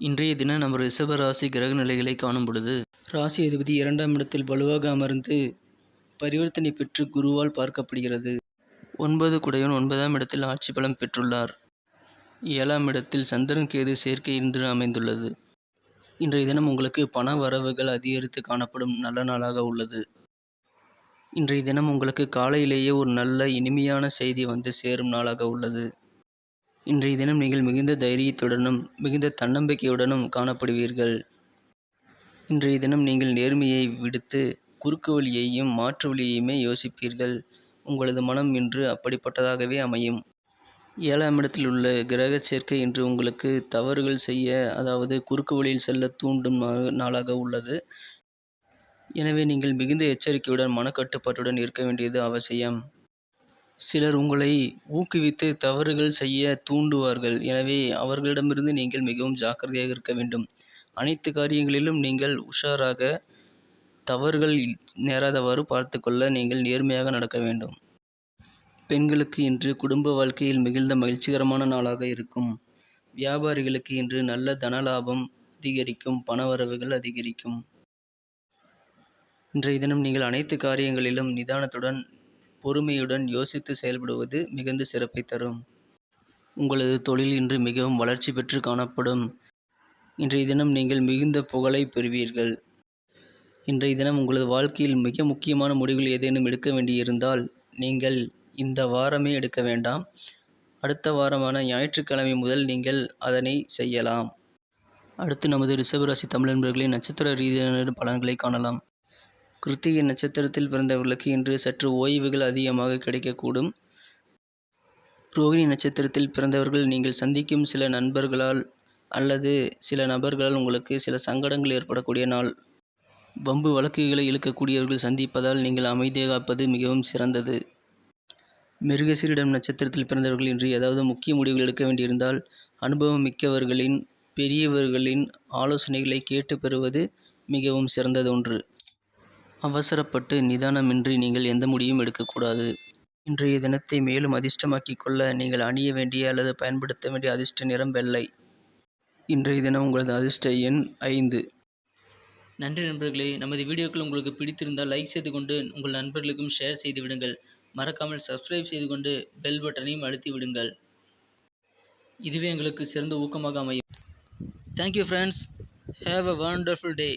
இன்றைய தினம் நம்ம ரிஷபராசி கிரக நிலைகளை காணும் பொழுது ராசி அதிபதி இரண்டாம் இடத்தில் வலுவாக அமர்ந்து பரிவர்த்தனை பெற்று குருவால் பார்க்கப்படுகிறது. ஒன்பது குடையவன் ஒன்பதாம் இடத்தில் ஆட்சி பலம் பெற்றுள்ளார். ஏழாம் இடத்தில் சந்திரன் கேது சேர்க்கை இன்று அமைந்துள்ளது. இன்றைய தினம் உங்களுக்கு பண வரவுகள் அதிகரித்து காணப்படும் நல்ல நாளாக உள்ளது. இன்றைய தினம் உங்களுக்கு காலையிலேயே ஒரு நல்ல இனிமையான செய்தி வந்து சேரும் நாளாக உள்ளது. இன்றைய தினம் நீங்கள் மிகுந்த தைரியத்துடனும் மிகுந்த தன்னம்பிக்கையுடனும் காணப்படுவீர்கள். இன்றைய தினம் நீங்கள் நேர்மையை விடுத்து குறுக்கு வழியையும் மாற்று வழியையுமே யோசிப்பீர்கள். உங்களது மனம் இன்று அப்படிப்பட்டதாகவே அமையும். ஏழாம் இடத்தில் உள்ள கிரக சேர்க்கை இன்று உங்களுக்கு தவறுகள் செய்ய அதாவது குறுக்கு வழியில் செல்ல தூண்டும் நாளாக உள்ளது. எனவே நீங்கள் மிகுந்த எச்சரிக்கையுடன் மனக்கட்டுப்பாட்டுடன் இருக்க வேண்டியது அவசியம். சிலர் உங்களை ஊக்குவித்து தவறுகள் செய்ய தூண்டுவார்கள். எனவே அவர்களிடமிருந்து நீங்கள் மிகவும் ஜாக்கிரதையாக இருக்க வேண்டும். அனைத்து காரியங்களிலும் நீங்கள் உஷாராக தவறுகள் நேராதவாறு பார்த்துக்கொள்ள நீங்கள் நேர்மையாக நடக்க வேண்டும். பெண்களுக்கு இன்று குடும்ப வாழ்க்கையில் மிகுந்த மகிழ்ச்சிகரமான நாளாக இருக்கும். வியாபாரிகளுக்கு இன்று நல்ல தனலாபம் அதிகரிக்கும் பணவரவுகள் அதிகரிக்கும். இன்றைய தினம் நீங்கள் அனைத்து காரியங்களிலும் நிதானத்துடன் பொறுமையுடன் யோசித்து செயல்படுவது மிகுந்த சிறப்பை தரும். உங்களது தொழில் இன்று மிகவும் வளர்ச்சி பெற்று காணப்படும். இன்றைய தினம் நீங்கள் மிகுந்த புகழை பெறுவீர்கள். இன்றைய தினம் உங்களது வாழ்க்கையில் மிக முக்கியமான முடிவுகள் ஏதேனும் எடுக்க வேண்டியிருந்தால் நீங்கள் இந்த வாரமே எடுக்க வேண்டாம். அடுத்த வாரமான ஞாயிற்றுக்கிழமை முதல் நீங்கள் அதனை செய்யலாம். அடுத்து நமது ரிஷபராசி தமிழன்பர்களின் நட்சத்திர ரீதியான பலன்களை காணலாம். கிருத்திகை நட்சத்திரத்தில் பிறந்தவர்களுக்கு இன்று சற்று ஓய்வுகள் அதிகமாக கிடைக்கக்கூடும். ரோகிணி நட்சத்திரத்தில் பிறந்தவர்கள் நீங்கள் சந்திக்கும் சில நண்பர்களால் அல்லது சில நபர்களால் உங்களுக்கு சில சங்கடங்கள் ஏற்படக்கூடிய நாள். வம்பு வழக்குகளை இழுக்கக்கூடியவர்கள் சந்திப்பதால் நீங்கள் அமைதியாக காப்பது மிகவும் சிறந்தது. மிருகசீரிடம் நட்சத்திரத்தில் பிறந்தவர்கள் இன்று ஏதாவது முக்கிய முடிவுகள் எடுக்க வேண்டியிருந்தால் அனுபவம் மிக்கவர்களின் பெரியவர்களின் ஆலோசனைகளை கேட்டு பெறுவது மிகவும் சிறந்தது ஒன்று அவசரப்பட்டு நிதானமின்றி நீங்கள் எந்த முடிவும் எடுக்கக்கூடாது. இன்றைய தினத்தை மேலும் அதிர்ஷ்டமாக்கிக் கொள்ள நீங்கள் அணிய வேண்டிய அல்லது பயன்படுத்த வேண்டிய அதிர்ஷ்ட நிறம் வெள்ளை. இன்றைய தினம் உங்களது அதிர்ஷ்ட எண் ஐந்து. நன்றி நண்பர்களே நமது வீடியோக்கள் உங்களுக்கு பிடித்திருந்தால் லைக் செய்து கொண்டு உங்கள் நண்பர்களுக்கும் ஷேர் செய்து விடுங்கள் மறக்காமல் சப்ஸ்கிரைப் செய்து கொண்டு பெல் பட்டனையும் அழுத்தி விடுங்கள் இதுவே எங்களுக்கு சிறந்த ஊக்கமாக அமையும். Thank you friends have a wonderful day